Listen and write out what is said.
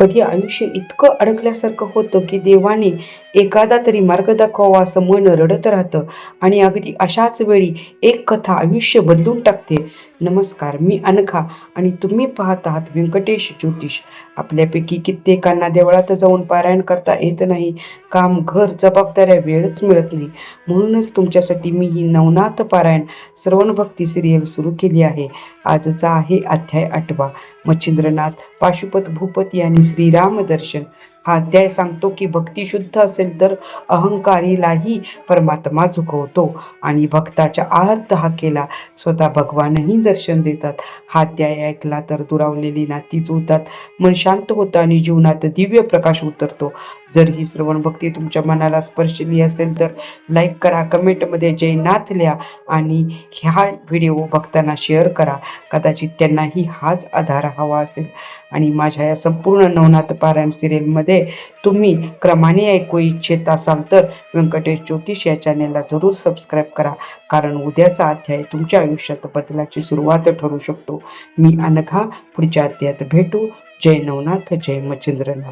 कधी आयुष्य इतकं अडकल्यासारखं होतं की देवाने एखादा तरी मार्ग दाखवावा असं मन रडत राहतं. आणि अगदी अशाच वेळी एक कथा आयुष्य बदलून टाकते. नमस्कार मी अनघा आणि तुम्ही पाहत आहात व्यंकटेश ज्योतिष. आपल्यापैकी कित्येकांना देवळात जाऊन पारायण करता येत नाही. काम घर जबाबदाऱ्या वेळच मिळत नाही. म्हणूनच तुमच्यासाठी मी ही नवनाथ पारायण श्रवण भक्ती सिरियल सुरू केली आहे. आजचा आहे अध्याय आठवा. मच्छिंद्रनाथ पाशुपत भूपत यांनी श्रीराम दर्शन हा अध्याय सांगतो की भक्ती शुद्ध असेल तर अहंकारीलाही परमात्मा झुकवतो. आणि भक्ताच्या आर्त हा केला स्वतः भगवानही दर्शन देतात. हा अध्याय ऐकला तर दुरावलेली नाती जुळतात मन शांत होतं आणि जीवनात दिव्य प्रकाश उतरतो. जर ही श्रवण भक्ती तुमच्या मनाला स्पर्शली असेल तर लाईक करा कमेंटमध्ये जयनाथ लिहा आणि ह्या व्हिडिओ भक्तांना शेअर करा. कदाचित त्यांनाही हाच आधार हवा असेल. आणि माझ्या या संपूर्ण नवनाथ पारायण सिरियलमध्ये तुम्ही क्रमाने ऐकू इच्छित असाल तर व्यंकटेश ज्योतिष या चॅनेलला जरूर सबस्क्राईब करा. कारण उद्याचा अध्याय तुमच्या आयुष्यात बदलाची सुरुवात ठरू शकतो. मी अनघा पुढच्या अध्यायात भेटू. जय नवनाथ जय मच्छिंद्रनाथ.